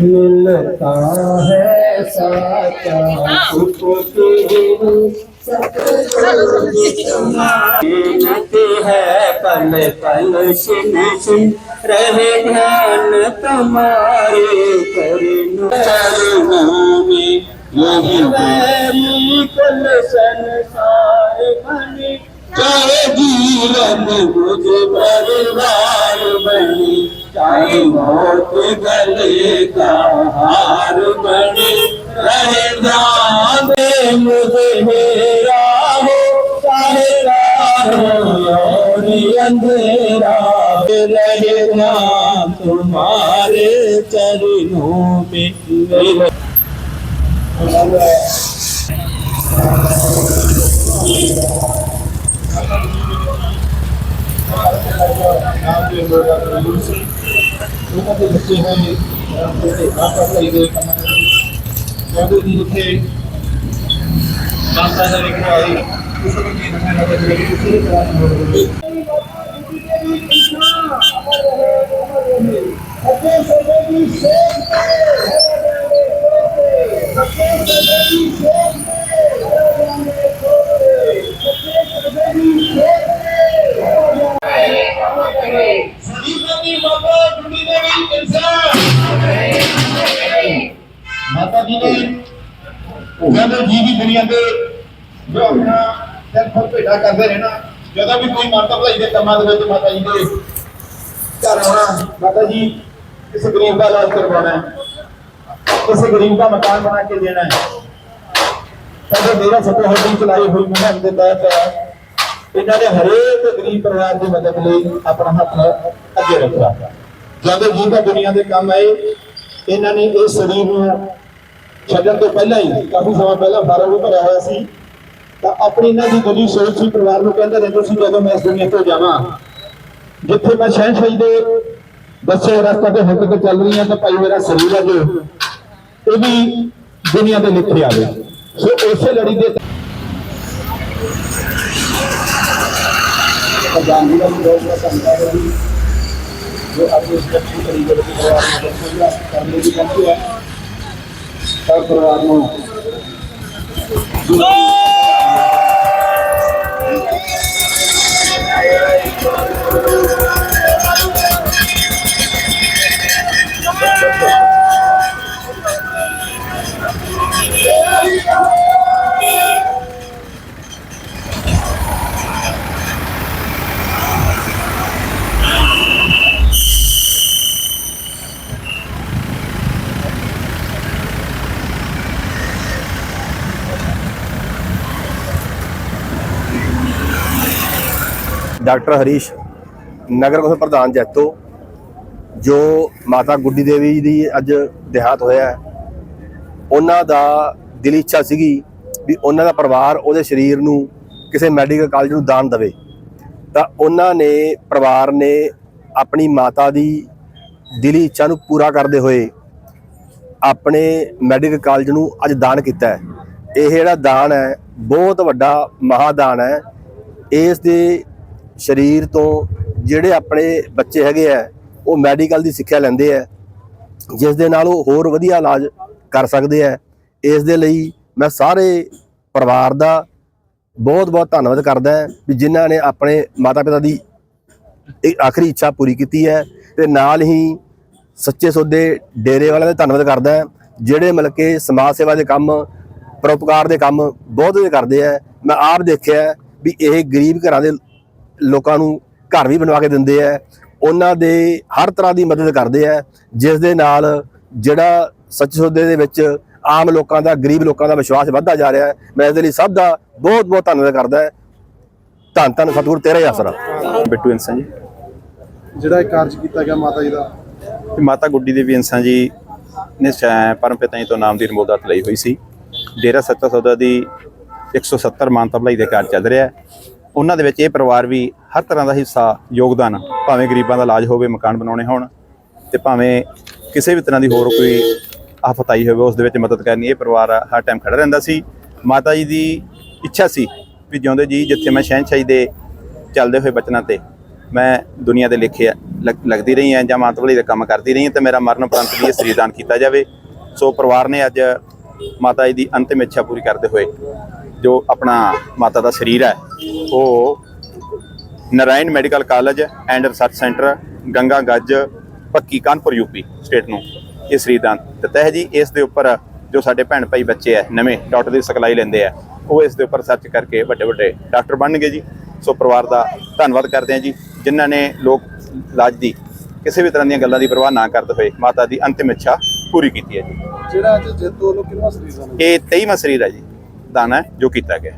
मिलता है साचा सुख की है पल पल सुन रहे ध्यान तुम्हारे करुण। चरणों में यही मेरी कुल संसार बने चाहे जीवन मुझ परिवार बने चाहे मौत गले का अंधेरा रहना तुम्हारे चरणों में बच्चे हैं बाबू जी थे माता ने लिखवाई किसी ने नहीं लगा ਦੇ ਕੰਮ ਦੀ ਇੱਥੇ ਮਾਤਾ ਦਾ ਲਿਖਿਆ ਦੀ ਹੋ ਮਾਤਾ ਜੀ ਨੇ ਜਦੋਂ ਜੀ ਦੀ ਦੁਨੀਆ ਤੇ ਜੋ ਆਪਣਾ ਖੁਦ ਭੇਟਾ ਕਰਦੇ ਰਹਿਣਾ ਜਦੋਂ ਵੀ ਕੋਈ ਮਾਤਾ ਭਲਾਈ ਦੇ ਕੰਮਾਂ ਦੇ ਵਿੱਚ ਮਾਤਾ ਜੀ ਦੇ ਘਰ ਆਉਣਾ ਮਾਤਾ ਜੀ ਇਸ ਗਰੀਬ ਦਾ ਇਲਾਜ ਕਰਵਾਉਣਾ ਹੈ। ਕਿਸੇ ਗਰੀਬ ਦਾ ਮਕਾਨ ਬਣਾ ਕੇ ਦੇਣਾ ਹੈ। ਸਾਡੇ ਮੇਰਾ ਸੱਤੋ ਹੱਡੀ ਚਲਾਈ ਹੋਈ ਮੁਹਿੰਮ ਦੇ ਤਹਿਤ ਇਹਨਾਂ ਨੇ ਹਰੇਕ ਗਰੀਬ ਪਰਿਵਾਰ ਦੀ ਮਦਦ ਲਈ ਆਪਣਾ ਹੱਥ ਅੱਗੇ ਰੱਖਿਆ। ਜਦੋਂ ਜੀ ਦਾ ਦੁਨੀਆ ਦੇ ਕੰਮ ਆਏ। ਇਹਨਾਂ ਨੇ ਇਸ ਸਰੀਰ ਨੂੰ ਛੱਡਣ ਤੋਂ ਪਹਿਲਾਂ ਹੀ, ਕਾਫੀ ਸਮਾਂ ਪਹਿਲਾਂ ਫਾਰਮ ਵੀ ਭਰਿਆ ਹੋਇਆ ਸੀ। ਤਾਂ ਆਪਣੀ ਇਹਨਾਂ ਦੀ ਗਲੀ ਸੋਚ ਸੀ, ਪਰਿਵਾਰ ਨੂੰ ਕਹਿੰਦੇ ਰਹਿੰਦੇ ਸੀ, ਜਦੋਂ ਮੈਂ ਇਸ ਦੁਨੀਆ ਤੋਂ ਜਾਵਾਂ, ਜਿੱਥੇ ਮੈਂ ਸ਼ਹਿਨਸ਼ਾਹੀ ਦੇ ਦੱਸੇ ਰਸਤੇ ਤੇ ਹੁਣ ਤੱਕ ਚੱਲ ਰਹੀ ਤਾਂ ਭਾਈ ਮੇਰਾ ਸਰੀਰ ਹੈ ਜੋ। ਇਹ ਵੀ ਦੁਨੀਆ ਤੇ ਲਿਖੇ ਆਵੇ ਸੋ ਉਸੇ ਲੜੀ ਦੇ ਜਾਨੀ ਦਾ ਲੋਕ ਦਾ ਸੰਦਾ ਹੈ ਜੋ। ਆਪਣੀ ਇਸ ਅੱਛੀ ਤਰੀਕੇ ਦੇ ਪਰਿਵਾਰ ਕਰਨੇ ਦੀ ਪਹੁੰਚੀ ਹੈ ਤਾਂ ਪਰਿਵਾਰ ਨੂੰ ਡਾਕਟਰ ਹਰੀਸ਼, ਨਗਰ ਕੌਂਸਲ ਪ੍ਰਧਾਨ ਜੈਤੋ, ਜੋ ਮਾਤਾ ਗੁੱਡੀ ਦੇਵੀ ਜੀ ਦੀ ਅੱਜ ਦੇਹਾਂਤ ਹੋਇਆ ਉਹਨਾਂ ਦਾ ਦਿਲ ਇੱਛਾ ਸੀਗੀ ਵੀ ਉਹਨਾਂ ਦਾ ਪਰਿਵਾਰ ਉਹਦੇ ਸਰੀਰ ਨੂੰ ਕਿਸੇ ਮੈਡੀਕਲ ਕਾਲਜ ਨੂੰ ਦਾਨ ਦੇਵੇ। ਤਾਂ ਉਹਨਾਂ ਨੇ, ਪਰਿਵਾਰ ਨੇ ਆਪਣੀ ਮਾਤਾ ਦੀ ਦਿਲੀ ਇੱਛਾ ਨੂੰ ਪੂਰਾ ਕਰਦੇ ਹੋਏ ਆਪਣੇ ਮੈਡੀਕਲ ਕਾਲਜ ਨੂੰ ਅੱਜ ਦਾਨ ਕੀਤਾ ਹੈ। ਇਹ ਜਿਹੜਾ ਦਾਨ ਹੈ, ਬਹੁਤ ਵੱਡਾ ਮਹਾਦਾਨ ਹੈ। ਇਸ ਦੇ ਸਰੀਰ ਤੋਂ ਜਿਹੜੇ ਆਪਣੇ ਬੱਚੇ ਹੈਗੇ ਆ, ਉਹ ਮੈਡੀਕਲ ਦੀ ਸਿੱਖਿਆ ਲੈਂਦੇ ਆ, ਜਿਸ ਦੇ ਨਾਲ ਉਹ ਹੋਰ ਵਧੀਆ ਇਲਾਜ ਕਰ ਸਕਦੇ ਆ। ਇਸ ਦੇ ਲਈ ਮੈਂ ਸਾਰੇ ਪਰਿਵਾਰ ਦਾ ਬਹੁਤ ਬਹੁਤ ਧੰਨਵਾਦ ਕਰਦਾ ਵੀ ਜਿਨ੍ਹਾਂ ਨੇ ਆਪਣੇ ਮਾਤਾ ਪਿਤਾ ਦੀ ਇਹ ਆਖਰੀ ਇੱਛਾ ਪੂਰੀ ਕੀਤੀ ਹੈ ਤੇ ਨਾਲ ਹੀ ਸੱਚੇ ਸੌਦੇ ਡੇਰੇ ਵਾਲਿਆਂ ਦਾ ਧੰਨਵਾਦ ਕਰਦਾ ਜਿਹੜੇ ਮਤਲਬ ਕਿ ਸਮਾਜ ਸੇਵਾ ਦੇ ਕੰਮ, ਪਰਉਪਕਾਰ ਦੇ ਕੰਮ ਬਹੁਤ ਵਧੀਆ ਕਰਦੇ ਆ। ਮੈਂ ਆਪ ਦੇਖਿਆ ਵੀ ਇਹ ਗਰੀਬ ਘਰਾਂ ਦੇ ਲੋਕਾਂ ਨੂੰ ਘਰ ਵੀ ਬਣਵਾ ਕੇ ਦਿੰਦੇ ਆ। ਉਹਨਾਂ ਦੇ ਹਰ ਤਰ੍ਹਾਂ ਦੀ ਮਦਦ ਕਰਦੇ ਆ ਜਿਸ ਦੇ ਨਾਲ ਜਿਹੜਾ ਸੱਚੇ ਸੌਦੇ ਦੇ ਵਿੱਚ ਆਮ ਲੋਕਾਂ ਦਾ ਗਰੀਬ ਲੋਕਾਂ ਦਾ ਵਿਸ਼ਵਾਸ ਵੱਧਦਾ ਜਾ ਰਿਹਾ ਹੈ। ਮੈਂ ਇਸ ਦੇ ਲਈ ਸਭ ਦਾ ਬਹੁਤ ਬਹੁਤ ਧੰਨਵਾਦ ਕਰਦਾ ਹਾਂ। ਧੰਨ ਧੰਨ ਸਤਿਗੁਰੂ ਤੇਰਾ ਹੀ ਆਸਰਾ। ਬਿੱਟੂ ਇੰਸਾਂ ਜੀ। ਜਿਹੜਾ ਇਹ ਕਾਰਜ ਕੀਤਾ ਗਿਆ ਮਾਤਾ ਜੀ ਦਾ? ਤੇ ਮਾਤਾ ਗੁੱਡੀ ਦੇਵੀ ਇੰਸਾਂ ਜੀ ਨੇ ਸ਼ੈ- ਪਰਮ ਪਿਤਾ ਜੀ ਤੋਂ ਨਾਮ ਦੀ ਰਮੋਦਾਤ ਲਈ ਹੋਈ ਸੀ। ਡੇਰਾ ਸੱਚਾ ਸੌਦਾ ਦੀ 170 ਮਾਨਤਾ ਭਲਾਈ ਦੇ ਕਾਰਜ ਚੱਲ ਰਿਹਾ ਹੈ। ਉਹਨਾਂ ਦੇ ਵਿੱਚ ਇਹ ਪਰਿਵਾਰ ਵੀ ਹਰ ਤਰ੍ਹਾਂ ਦਾ ਹਿੱਸਾ, ਯੋਗਦਾਨ, ਭਾਵੇਂ ਗਰੀਬਾਂ ਦਾ ਇਲਾਜ ਹੋਵੇ, ਮਕਾਨ ਬਣਾਉਣੇ ਹੋਣ ਤੇ ਭਾਵੇਂ ਕਿਸੇ ਵੀ ਤਰ੍ਹਾਂ ਦੀ ਹੋਰ ਕੋਈ ਆਫਤ ਆਈ ਹੋਵੇ, ਉਸ ਦੇ ਵਿੱਚ ਮਦਦ ਕਰਨੀ, ਇਹ ਪਰਿਵਾਰ ਹਰ ਟਾਈਮ ਖੜਾ ਰਹਿੰਦਾ ਸੀ। ਮਾਤਾ ਜੀ ਦੀ ਇੱਛਾ ਸੀ ਵੀ ਜਿਉਂਦੇ ਜੀ, ਜਿੱਥੇ ਮੈਂ ਸ਼ਹਿਨਸ਼ਾਹੀ ਦੇ ਚੱਲਦੇ ਹੋਏ ਬਚਨਾਂ ਤੇ ਮੈਂ ਦੁਨੀਆ ਦੇ ਲੇਖੇ ਲੱਗ- ਲੱਗਦੀ ਰਹੀ ਹਾਂ ਜਾਂ ਮਾਤਵਲੀ ਦਾ ਕੰਮ ਕਰਦੀ ਰਹੀ ਹਾਂ ਤੇ ਮੇਰਾ ਮਰਨ ਉਪਰੰਤ ਵੀ ਇਹ ਸਰੀਰਦਾਨ ਕੀਤਾ ਜਾਵੇ। ਸੋ ਪਰਿਵਾਰ ਨੇ ਅੱਜ ਮਾਤਾ ਜੀ ਦੀ ਅੰਤਿਮ ਇੱਛਾ ਪੂਰੀ ਕਰਦੇ ਹੋਏ ਜੋ ਆਪਣਾ ਮਾਤਾ ਦਾ ਸਰੀਰ ਹੈ ਉਹ Narayan medical college and research centre Ganga Ganj Panki Kanpur UP state ਨੂੰ ਇਹ ਸਰੀਰਦਾਨ ਦਿੱਤਾ ਹੈ ਜੀ। ਇਸ ਦੇ ਉੱਪਰ ਜੋ ਸਾਡੇ ਭੈਣ ਭਾਈ ਬੱਚੇ ਆ ਨਵੇਂ ਡਾਕਟਰ ਦੀ ਸਿਖਲਾਈ ਲੈਂਦੇ ਆ ਉਹ ਇਸ ਦੇ ਉੱਪਰ ਸਰਚ ਕਰਕੇ ਵੱਡੇ ਵੱਡੇ ਡਾਕਟਰ ਬਣਨਗੇ ਜੀ। ਸੋ ਪਰਿਵਾਰ ਦਾ ਧੰਨਵਾਦ ਕਰਦੇ ਹਾਂ ਜੀ ਜਿਨ੍ਹਾਂ ਨੇ ਲੋਕ ਇਲਾਜ ਦੀ ਕਿਸੇ ਵੀ ਤਰ੍ਹਾਂ ਦੀਆਂ ਗੱਲਾਂ ਦੀ ਪਰਵਾਹ ਨਾ ਕਰਦੇ ਹੋਏ ਮਾਤਾ ਦੀ ਅੰਤਿਮ ਇੱਛਾ ਪੂਰੀ ਕੀਤੀ ਹੈ ਜੀ। ਜਿਹੜਾ ਅੱਜ ਜੱਦੋ ਵੱਲੋਂ ਕਿੰਨਾ ਸਰੀਰ ਦਾ ਇਹ 23ਵਾਂ ਸਰੀਰ ਹੈ ਜੀ। ਦਾਨ ਹੈ ਜੋ ਕੀਤਾ ਗਿਆ